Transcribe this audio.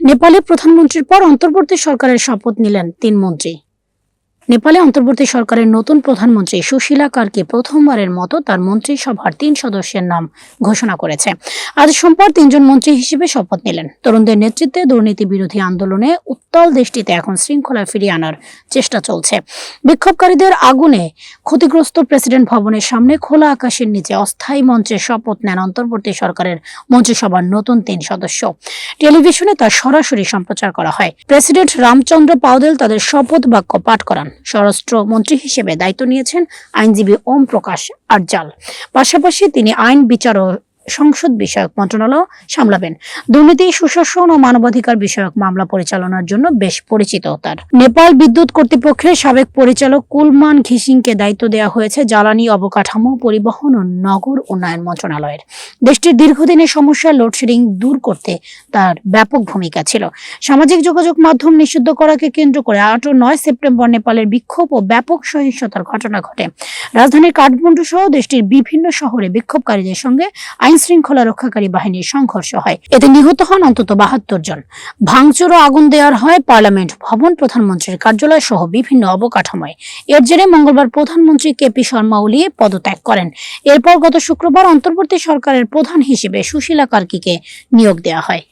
নেপালে প্রধানমন্ত্রীর পর অন্তর্বর্তী সরকারের শপথ নিলেন তিন মন্ত্রী। নেপালে অন্তর্বর্তী সরকারের নতুন প্রধানমন্ত্রী সুশীলা কার্কি প্রথমবারের মতো তার মন্ত্রিসভার তিন সদস্যের নাম ঘোষণা করেছে। আজ সোমবার তিনজন মন্ত্রী হিসেবে শপথ নিলেন। তরুণদের নেতৃত্বে দুর্নীতি বিরোধী আন্দোলনে উত্তাল দেশটিতে এখন শৃঙ্খলা ফিরিয়ে আনার চেষ্টা চলছে। বিক্ষোভকারীদের আগুনে ক্ষতিগ্রস্ত প্রেসিডেন্ট ভবনের সামনে খোলা আকাশের নিচে অস্থায়ী মঞ্চে শপথ নেন অন্তর্বর্তী সরকারের মন্ত্রিসভার নতুন তিন সদস্য। টেলিভিশনে তা সরাসরি সম্প্রচার করা হয়। প্রেসিডেন্ট রামচন্দ্র পাওদেল তাদের শপথ বাক্য পাঠ করান। স্বরাষ্ট্র মন্ত্রী হিসেবে দায়িত্ব নিয়েছেন আইনজীবী ওম প্রকাশ আরজাল। পাশাপাশি তিনি আইন বিচার ও সংসদ বিষয়ক মন্ত্রণালয় সামলাবেন। দুর্নীতি, সুশাসন ও মানবাধিকার বিষয়ক মামলা পরিচালনার জন্য বেশ পরিচিত তার। নেপাল বিদ্যুৎ কর্তৃপক্ষের সাবেক পরিচালক কুলমান ঘিসিংকে দায়িত্ব দেওয়া হয়েছে জ্বালানি অবকাঠামো, পরিবহন ও নগর উন্নয়ন মন্ত্রণালয়ের। দেশটির দীর্ঘদিনের সমস্যা লোডশেডিং দূর করতে তার ব্যাপক ভূমিকা ছিল। সামাজিক যোগাযোগ মাধ্যম নিষিদ্ধ করাকে কেন্দ্র করে আট ও নয় সেপ্টেম্বর নেপালের বিক্ষোভ ও ব্যাপক সহিংসতার ঘটনা ঘটে। রাজধানীর কাঠমান্ডু সহ দেশটির বিভিন্ন শহরে বিক্ষোভকারীদের সঙ্গে আইন শৃঙ্খলা রক্ষাকারী বাহিনীর সংঘর্ষ হয়। এতে নিহত হন অন্তত বাহাত্তর জন। ভাঙচুর ও আগুন দেওয়ার হয় পার্লামেন্ট ভবন প্রধানমন্ত্রীর কার্যালয় সহ বিভিন্ন অবকাঠামোয়। এর জেরে মঙ্গলবার প্রধানমন্ত্রী কেপি শর্মা ওলি পদত্যাগ করেন। এরপর গত শুক্রবার অন্তর্বর্তী সরকারের প্রধান হিসেবে সুশীলা কার্কিকে নিয়োগ দেওয়া হয়।